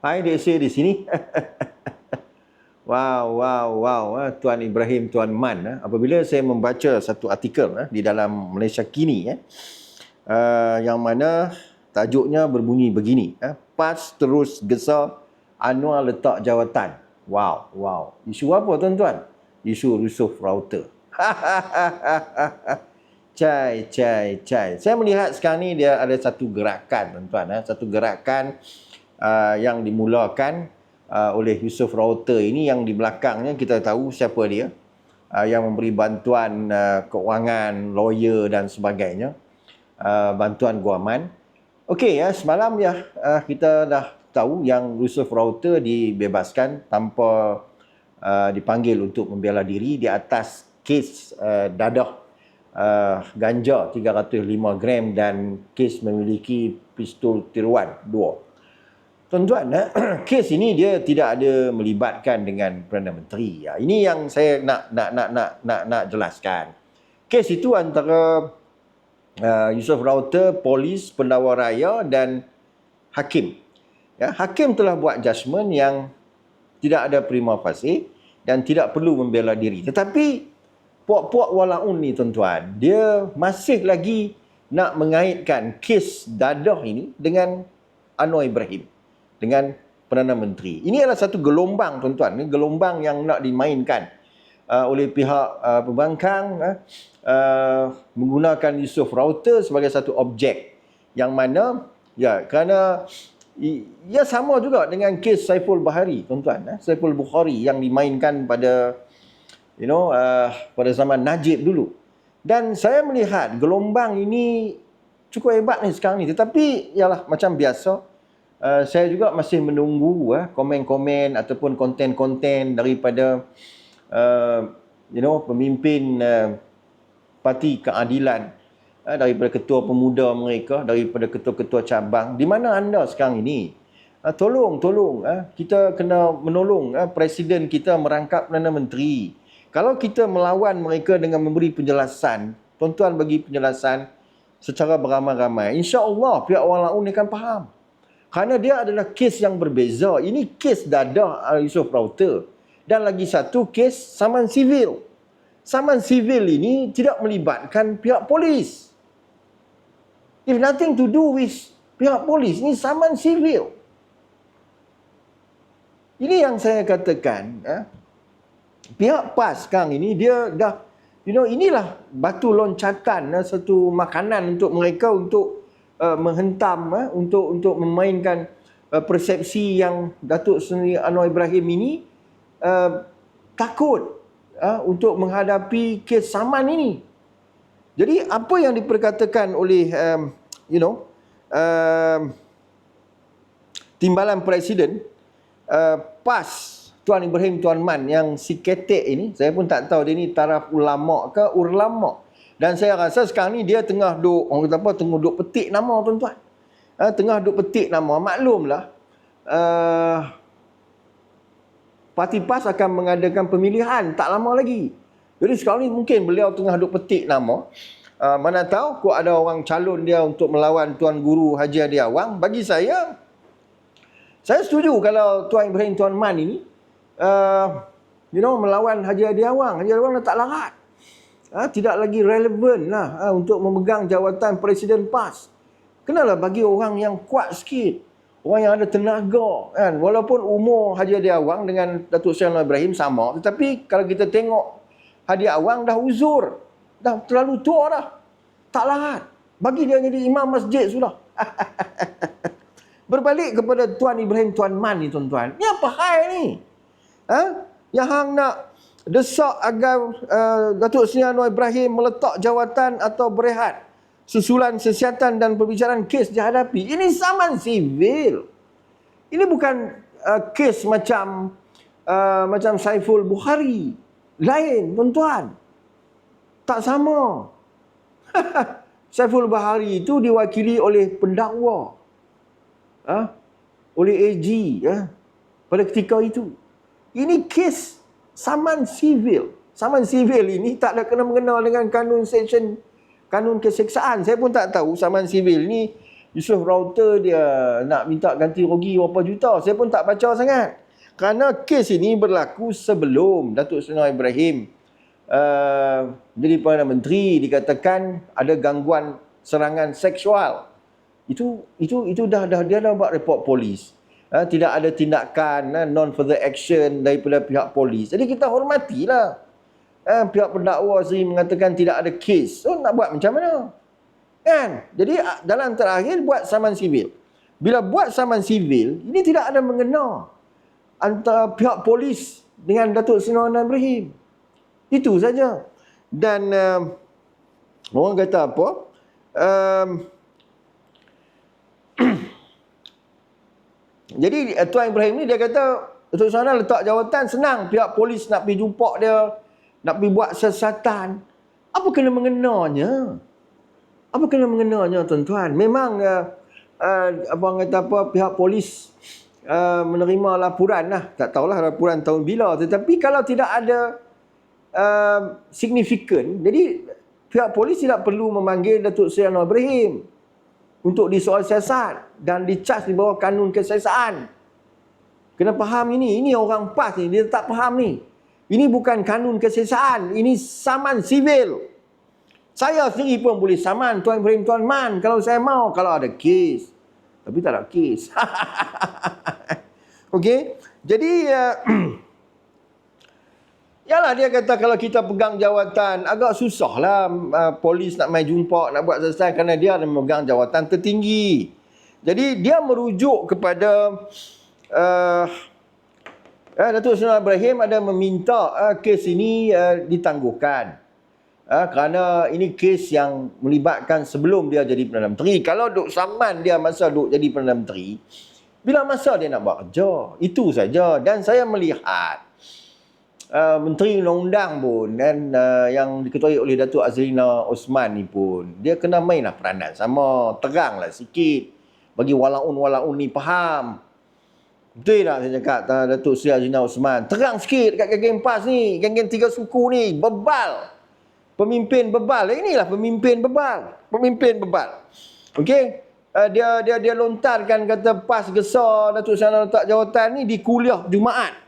Hai dek saya di sini. wow, wow, wow. ah, Tuan Ibrahim, Tuan Man. ah. Apabila saya membaca satu artikel ah, di dalam Malaysia Kini, eh, yang mana tajuknya berbunyi begini. PAS terus gesar Anwar letak jawatan. Wow, wow. Isu apa tuan-tuan? Isu Yusuf Router. Cai, cai, cai. Saya melihat sekarang ni dia ada satu gerakan tuan-tuan. Eh. Satu gerakan uh, yang dimulakan uh, oleh Yusuf Router ini yang di belakangnya kita tahu siapa dia. Uh, yang memberi bantuan uh, keuangan, lawyer dan sebagainya. Uh, bantuan guaman. Okey ya, semalam ya uh, kita dah tahu yang Yusuf Router dibebaskan tanpa uh, dipanggil untuk membela diri di atas kes uh, dadah uh, ganja 305 gram dan kes memiliki pistol tiruan dua. Tuan-tuan, eh, kes ini dia tidak ada melibatkan dengan Perdana Menteri. Ya, ini yang saya nak nak nak nak nak nak jelaskan. Kes itu antara uh, Yusof Rauter, polis, pendakwa raya dan hakim. Ya, hakim telah buat judgement yang tidak ada prima facie dan tidak perlu membela diri. Tetapi puak-puak walaun ni tuan-tuan, dia masih lagi nak mengaitkan kes dadah ini dengan Anwar Ibrahim, dengan Perdana Menteri. Ini adalah satu gelombang tuan-tuan, ini gelombang yang nak dimainkan uh, oleh pihak uh, pembangkang uh, uh, menggunakan Yusof Router sebagai satu objek yang mana ya kerana ia sama juga dengan kes Saiful Bahari tuan-tuan eh? Saiful Bukhari yang dimainkan pada you know uh, pada zaman Najib dulu dan saya melihat gelombang ini cukup hebat ni sekarang ni tetapi ialah macam biasa uh, saya juga masih menunggu uh, komen-komen ataupun konten-konten daripada uh, you know pemimpin uh, parti keadilan uh, daripada ketua pemuda mereka daripada ketua-ketua cabang. Di mana anda sekarang ini? Uh, tolong tolong uh, kita kena menolong uh, presiden kita merangkap perdana menteri. Kalau kita melawan mereka dengan memberi penjelasan tuan-tuan bagi penjelasan secara beramai-ramai insya-Allah pihak orang laun akan faham kerana dia adalah kes yang berbeza. Ini kes dadah Yusof Router. Dan lagi satu kes saman sivil. Saman sivil ini tidak melibatkan pihak polis. If nothing to do with pihak polis, ini saman sivil. Ini yang saya katakan. Eh? Pihak PAS sekarang ini dia dah, you know, inilah batu loncatan eh, satu makanan untuk mereka untuk uh, menghentam uh, untuk untuk memainkan uh, persepsi yang Datuk Seri Anwar Ibrahim ini uh, takut uh, untuk menghadapi kes saman ini. Jadi apa yang diperkatakan oleh um, you know um, timbalan presiden uh, PAS Tuan Ibrahim Tuan Man yang si ketek ini saya pun tak tahu dia ni taraf ulama ke urlama dan saya rasa sekarang ni dia tengah duk, orang kata apa, tengah duk petik nama tuan-tuan. Ha, tengah duk petik nama. Maklumlah, uh, Parti PAS akan mengadakan pemilihan tak lama lagi. Jadi sekarang ni mungkin beliau tengah duk petik nama. Uh, mana tahu kok ada orang calon dia untuk melawan Tuan Guru Haji Adi Awang. Bagi saya, saya setuju kalau Tuan Ibrahim Tuan Man ini, uh, you know, melawan Haji Adi Awang. Haji Adi Awang letak larat ha, tidak lagi relevan lah ha, untuk memegang jawatan Presiden PAS. Kenalah bagi orang yang kuat sikit. Orang yang ada tenaga. Kan? Walaupun umur Haji Adi Awang dengan Datuk Seri Anwar Ibrahim sama. Tetapi kalau kita tengok Haji Awang dah uzur. Dah terlalu tua dah. Tak larat. Bagi dia jadi imam masjid sudah. Berbalik kepada Tuan Ibrahim Tuan Man ni tuan-tuan. Ni apa hal ni? Ha? Yang hang nak desak agar uh, Datuk Seri Anwar Ibrahim meletak jawatan atau berehat susulan sesiatan dan perbicaraan kes dihadapi. Ini saman sivil. Ini bukan uh, kes macam uh, macam Saiful Bukhari. Lain, tuan-tuan. Tak sama. Saiful Bukhari itu diwakili oleh pendakwa. Ha? Oleh AG. Ya? Pada ketika itu. Ini kes saman sivil. Saman sivil ini tak ada kena mengena dengan kanun section kanun keseksaan. Saya pun tak tahu saman sivil ni Yusuf Router dia nak minta ganti rugi berapa juta. Saya pun tak baca sangat. Kerana kes ini berlaku sebelum Datuk Seri Ibrahim uh, jadi Perdana Menteri dikatakan ada gangguan serangan seksual. Itu itu itu dah dah dia dah buat report polis. Uh, tidak ada tindakan uh, non further action daripada pihak polis. Jadi kita hormatilah. Uh, pihak pendakwa sendiri mengatakan tidak ada kes. So nak buat macam mana? Kan? Jadi dalam terakhir buat saman sivil. Bila buat saman sivil, ini tidak ada mengena antara pihak polis dengan Datuk Seri Ibrahim. Itu saja. Dan uh, orang kata apa? Um, jadi Tuan Ibrahim ni dia kata Datuk Seri letak jawatan senang. Pihak polis nak pergi jumpa dia, nak pergi buat siasatan. Apa kena mengenanya? Apa kena mengenanya tuan-tuan? Memang uh, uh, abang kata apa pihak polis uh, menerima laporan lah. Tak tahulah laporan tahun bila. Tetapi kalau tidak ada uh, signifikan, jadi pihak polis tidak perlu memanggil Datuk Seri Anwar Ibrahim untuk disoal siasat dan dicas di bawah kanun kesiasaan. Kena faham ini. Ini orang PAS ni. Dia tak faham ni. Ini bukan kanun kesiasaan. Ini saman sivil. Saya sendiri pun boleh saman Tuan Ibrahim Tuan Man kalau saya mau kalau ada kes. Tapi tak ada kes. Okey. Jadi uh, Yalah dia kata kalau kita pegang jawatan agak susahlah uh, polis nak main jumpa nak buat selesai kerana dia ada memegang jawatan tertinggi. Jadi dia merujuk kepada uh, uh, Datuk Seri Ibrahim ada meminta uh, kes ini uh, ditangguhkan ha, kerana ini kes yang melibatkan sebelum dia jadi Perdana Menteri. Kalau duk saman dia masa duk jadi Perdana Menteri, bila masa dia nak buat kerja? Itu saja. Dan saya melihat uh, Menteri Undang-Undang pun dan uh, yang diketuai oleh Datuk Azrina Osman ni pun, dia kena mainlah peranan sama, teranglah sikit bagi walaun-walaun ni faham. Betul tak saya cakap Datuk Sri Azrina Osman? Terang sikit dekat geng-geng PAS ni, geng-geng tiga suku ni, bebal pemimpin bebal. Inilah pemimpin bebal. Pemimpin bebal. Okey. Uh, dia dia dia lontarkan kata pas gesar Datuk Sana letak jawatan ni di kuliah Jumaat.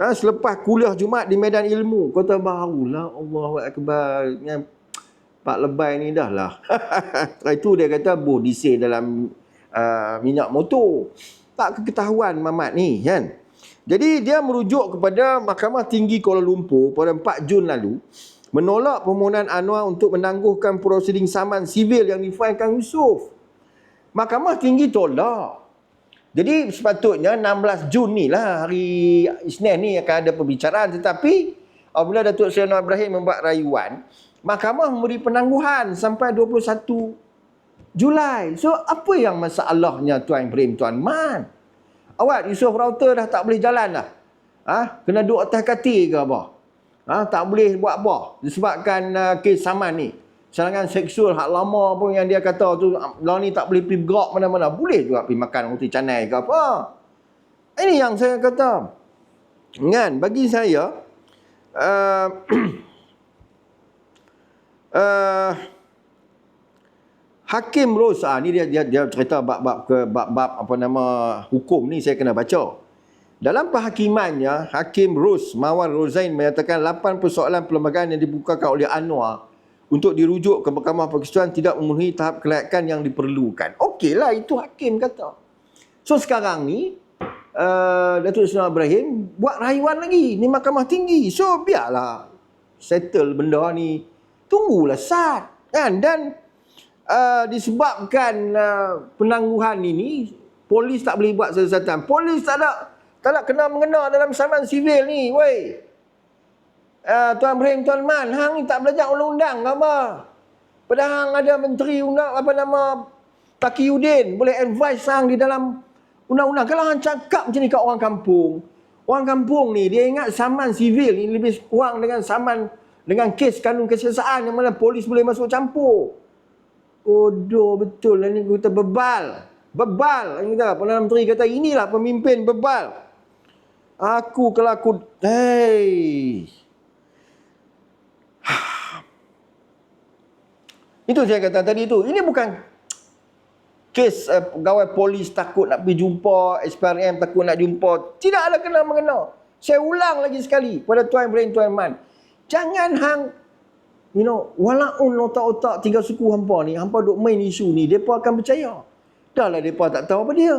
Ha, selepas kuliah Jumaat di medan ilmu. Kata barulah Allahu Akbar. Yang Pak Lebay ni dah lah. itu dia kata boh disir dalam uh, minyak motor. Tak keketahuan Mamat ni kan. Jadi dia merujuk kepada Mahkamah Tinggi Kuala Lumpur pada 4 Jun lalu menolak permohonan Anwar untuk menangguhkan prosiding saman sivil yang difailkan Yusuf. Mahkamah tinggi tolak. Jadi sepatutnya 16 Jun ni lah hari Isnin ni akan ada perbicaraan tetapi apabila Datuk Seri Anwar Ibrahim membuat rayuan, mahkamah memberi penangguhan sampai 21 Julai. So apa yang masalahnya Tuan Ibrahim Tuan Man? Awak Yusuf Router dah tak boleh jalan dah. Ha? Kena duduk atas katil ke apa? ha, tak boleh buat apa disebabkan uh, kes saman ni serangan seksual hak lama pun yang dia kata tu lah ni tak boleh pergi bergerak mana-mana. Boleh juga pergi makan roti canai ke apa. Ini yang saya kata. Kan bagi saya uh, uh, Hakim Rosa ni dia dia dia cerita bab-bab ke bab-bab apa nama hukum ni saya kena baca. Dalam penghakimannya, Hakim Rus Mawar Rozain menyatakan 8 persoalan perlembagaan yang dibukakan oleh Anwar untuk dirujuk ke Mahkamah Persekutuan tidak memenuhi tahap kelayakan yang diperlukan. Okeylah, itu Hakim kata. So sekarang ni, uh, Datuk Seri Ibrahim buat rayuan lagi. Ni Mahkamah Tinggi. So biarlah settle benda ni. Tunggulah saat. Kan? Dan uh, disebabkan uh, penangguhan ini, polis tak boleh buat sesuatu. Polis tak ada tak nak kena mengena dalam saman sivil ni, woi. Uh, Tuan Ibrahim Tuan Man, hang ni tak belajar undang-undang apa? Padahal ada menteri undang apa nama Taqiyuddin boleh advise hang di dalam undang-undang. Kalau hang cakap macam ni kat orang kampung, orang kampung ni dia ingat saman sivil ni lebih kurang dengan saman dengan kes kanun kesiasaan yang mana polis boleh masuk campur. Bodoh betul lah ni kita bebal. Bebal. Kita, Perdana Menteri kata inilah pemimpin bebal. Aku kalau aku hey. Itu saya kata tadi itu. Ini bukan kes uh, pegawai polis takut nak pergi jumpa, SPRM takut nak jumpa. Tidak ada kena mengena. Saya ulang lagi sekali pada Tuan Ibrahim Tuan Man. Jangan hang you know, walaun otak-otak tiga suku hampa ni, hampa duk main isu ni, depa akan percaya. Dahlah depa tak tahu apa dia.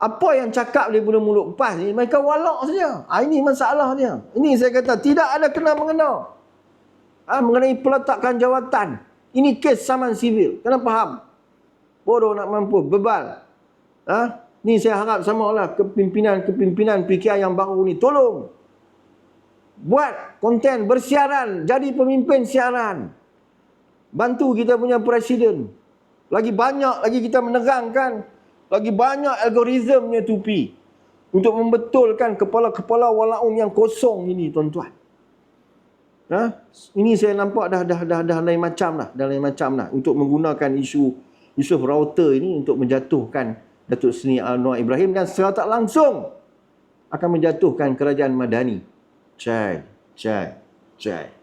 Apa yang cakap daripada mulut pas ni, mereka walak saja. Ha, ini masalah dia. Ini saya kata, tidak ada kena mengena. Ha, mengenai peletakan jawatan. Ini kes saman sivil. Kena faham? Bodoh nak mampu. Bebal. Ha? Ni saya harap sama lah kepimpinan-kepimpinan PKI yang baru ni. Tolong. Buat konten bersiaran. Jadi pemimpin siaran. Bantu kita punya presiden. Lagi banyak lagi kita menerangkan lagi banyak algoritmnya tupi untuk membetulkan kepala-kepala walaun yang kosong ini tuan-tuan. Ha? Ini saya nampak dah dah dah dah lain macam lah, dah lain macam lah untuk menggunakan isu Yusuf Router ini untuk menjatuhkan Datuk Seri Anwar Ibrahim dan secara tak langsung akan menjatuhkan kerajaan Madani. Cai, cai, cai.